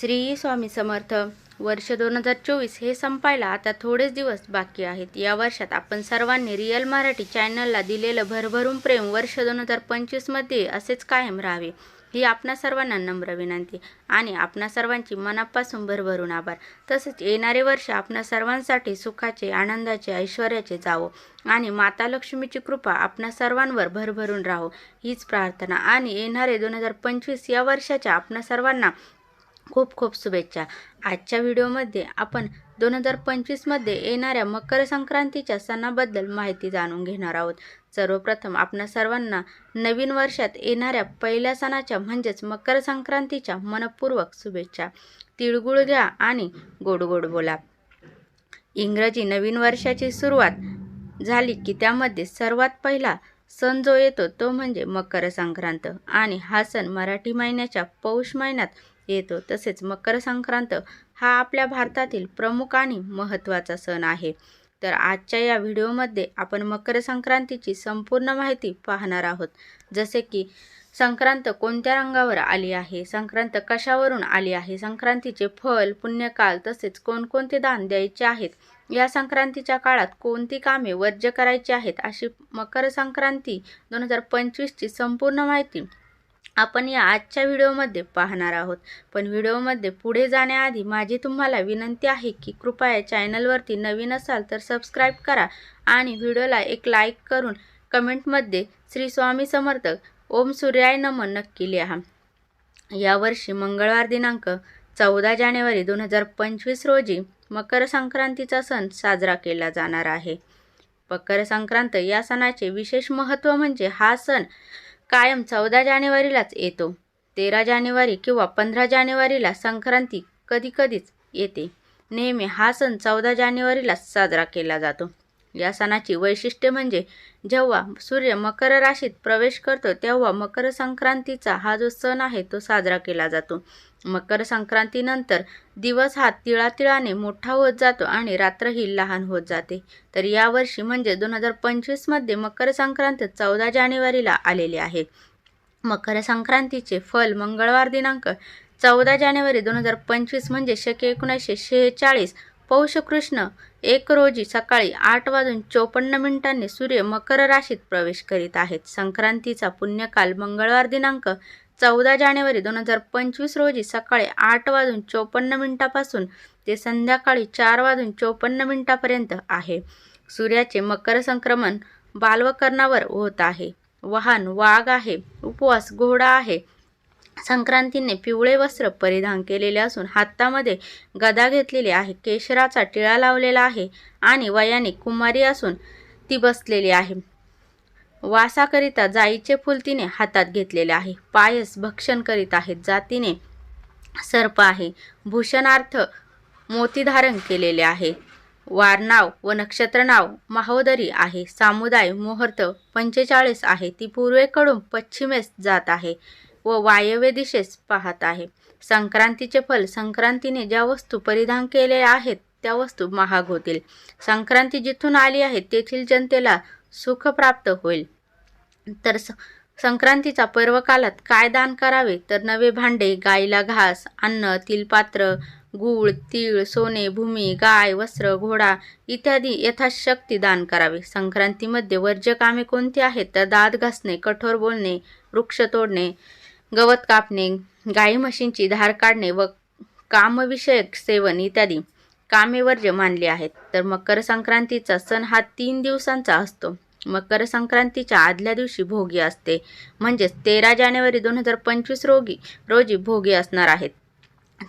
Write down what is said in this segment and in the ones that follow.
श्री स्वामी समर्थ वर्ष दोन हजार चोवीस हे संपायला आता थोडेच दिवस बाकी आहेत. या वर्षात आपण सर्वांनी रिअल मराठी चॅनलला दिलेलं भरभरून प्रेम वर्ष दोन हजार पंचवीसमध्ये असेच कायम राहावे ही आपणा सर्वांना नम्र विनंती. आणि आपणा सर्वांची मनापासून भरभरून आभार. तसंच येणारे वर्ष आपणा सर्वांसाठी सुखाचे आनंदाचे ऐश्वर्याचे जावो. आणि माता लक्ष्मीची कृपा आपणा सर्वांवर भरभरून राहो हीच प्रार्थना. आणि येणारे दोन हजार पंचवीस या वर्षाच्या आपणा सर्वांना खूप खूप शुभेच्छा. आजच्या व्हिडिओमध्ये आपण दोन हजार पंचवीसमध्ये येणाऱ्या मकर संक्रांतीच्या सणाबद्दल माहिती जाणून घेणार आहोत. सर्वप्रथम आपणा सर्वांना नवीन वर्षात येणाऱ्या पहिल्या सणाच्या म्हणजेच मकर संक्रांतीच्या मनपूर्वक शुभेच्छा. तिळगुळ घ्या आणि गोड गोड बोला. इंग्रजी नवीन वर्षाची सुरुवात झाली की त्यामध्ये सर्वात पहिला सण जो येतो तो म्हणजे मकर संक्रांत. आणि हा सण मराठी महिन्याच्या पौष महिन्यात येतो. तसेच मकर संक्रांत हा आपल्या भारतातील प्रमुख आणि महत्त्वाचा सण आहे. तर आजच्या या व्हिडिओमध्ये आपण मकर संक्रांतीची संपूर्ण माहिती पाहणार आहोत. जसे की संक्रांत कोणत्या रंगावर आली आहे? संक्रांत कशावरून आली आहे? संक्रांतीचे फल पुण्यकाल तसेच कोणकोणते दान द्यायचे आहेत? या संक्रांतीच्या काळात कोणती कामे वर्ज्य करायची आहेत? अशी मकर संक्रांती दोन हजार पंचवीसची संपूर्ण माहिती आपण या आजच्या व्हिडिओमध्ये पाहणार आहोत. पण व्हिडिओमध्ये पुढे जाण्याआधी माझी तुम्हाला विनंती आहे की कृपया चॅनलवरती नवीन असाल तर सबस्क्राईब करा आणि व्हिडिओला एक लाईक करून कमेंटमध्ये श्री स्वामी समर्थक ओम सूर्याय नमन नक्की लिहा. यावर्षी मंगळवार दिनांक चौदा जानेवारी दोन हजार पंचवीस रोजी मकर संक्रांतीचा सण साजरा केला जाणार आहे. मकर संक्रांत या सणाचे विशेष महत्त्व म्हणजे हा सण कायम चौदा जानेवारीलाच येतो. तेरा जानेवारी किंवा पंधरा जानेवारीला संक्रांती कधीकधीच येते. नेहमी हा सण चौदा जानेवारीलाच साजरा केला जातो. या सणाची वैशिष्ट्य म्हणजे जेव्हा सूर्य मकर राशीत प्रवेश करतो तेव्हा मकर संक्रांतीचा हा जो सण आहे तो साजरा केला जातो. मकर संक्रांतीनंतर दिवस हा तिळातिळाने मोठा होत जातो आणि रात्रही लहान होत जाते. तर यावर्षी म्हणजे दोन हजार पंचवीसमध्ये मकर संक्रांत चौदा जानेवारीला आलेली आहे. मकर संक्रांतीचे फल मंगळवार दिनांक चौदा जानेवारी दोन हजार पंचवीस म्हणजे शके एकोणीसशे शेहेचाळीस पौष कृष्ण एक रोजी सकाळी आठ वाजून चोपन्न मिनिटांनी सूर्य मकर राशीत प्रवेश करीत आहेत. संक्रांतीचा पुण्यकाल मंगळवार दिनांक चौदा जानेवारी दोन हजार पंचवीस रोजी सकाळी आठ वाजून चोपन्न मिनिटापासून ते संध्याकाळी चार वाजून चोपन्न मिनिटापर्यंत आहे. सूर्याचे मकर संक्रमण बालवकर्णावर होत आहे. वाहन वाघ आहे. उपवास घोडा आहे. संक्रांतीने पिवळे वस्त्र परिधान केलेले असून हातामध्ये गदा घेतलेली आहे केशराचा टिळा लावलेला आहे आणि वयाने कुमारी असून ती बसलेली आहे. वासाकरिता जाईचे फुल तिने हातात घेतलेले आहे. पायस भक्षण करीत आहेत. जातीने सर्प आहे. भूषणार्थ मोती धारण केलेले आहे. वारनाव व नक्षत्रनाव माहोदरी महोदरी आहे. सामुदाय मुहूर्त पंचेचाळीस आहे. ती पूर्वेकडून पश्चिमेस जात आहे. व वायव्य दिशेस पाहत आहे. संक्रांतीचे फल संक्रांतीने ज्या वस्तू परिधान केलेल्या आहेत त्या वस्तू महाग होतील. संक्रांती जिथून आली आहे तेथील जनतेला सुख प्राप्त होईल. तर संक्रांतीचा पर्वकालात काय दान करावे? तर नवे भांडे गाईला घास अन्न तिलपात्र गूळ तीळ सोने भूमी गाय वस्त्र घोडा इत्यादी यथाशक्ती दान करावे. संक्रांतीमध्ये वर्ज्य कामे कोणती आहेत? तर दात घासणे कठोर बोलणे वृक्ष तोडणे गवत कापणे गाई म्हशींची धार काढणे व कामविषयक सेवन इत्यादी कामे वर्ज्य मानली आहेत. तर मकर संक्रांतीचा सण हा तीन दिवसांचा असतो. मकर संक्रांतीच्या आदल्या दिवशी भोगी असते. म्हणजेच तेरा जानेवारी दोन हजार पंचवीस रोगी रोजी भोगी असणार आहेत.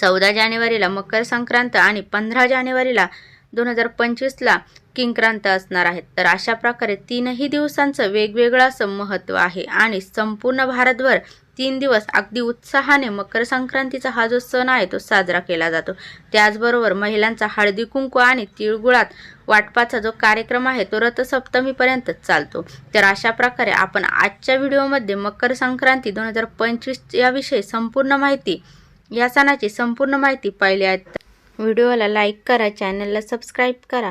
चौदा जानेवारीला मकर संक्रांत आणि पंधरा जानेवारीला दोन हजार पंचवीसला किंक्रांत असणार आहेत. तर अशा प्रकारे तीनही दिवसांचं वेगवेगळं असं महत्त्व आहे. आणि संपूर्ण भारतभर तीन दिवस अगदी उत्साहाने मकर संक्रांतीचा हा जो सण आहे तो साजरा केला जातो. त्याचबरोबर महिलांचा हळदी कुंकू आणि तिळगुळात वाटपाचा जो कार्यक्रम आहे तो रथसप्तमीपर्यंत चालतो. तर अशा प्रकारे आपण आजच्या व्हिडिओमध्ये मकर संक्रांती दोन हजार पंचवीस याविषयी संपूर्ण माहिती या सणाची संपूर्ण माहिती पाहिली आहे. व्हिडिओला लाईक करा चॅनलला सबस्क्राईब करा.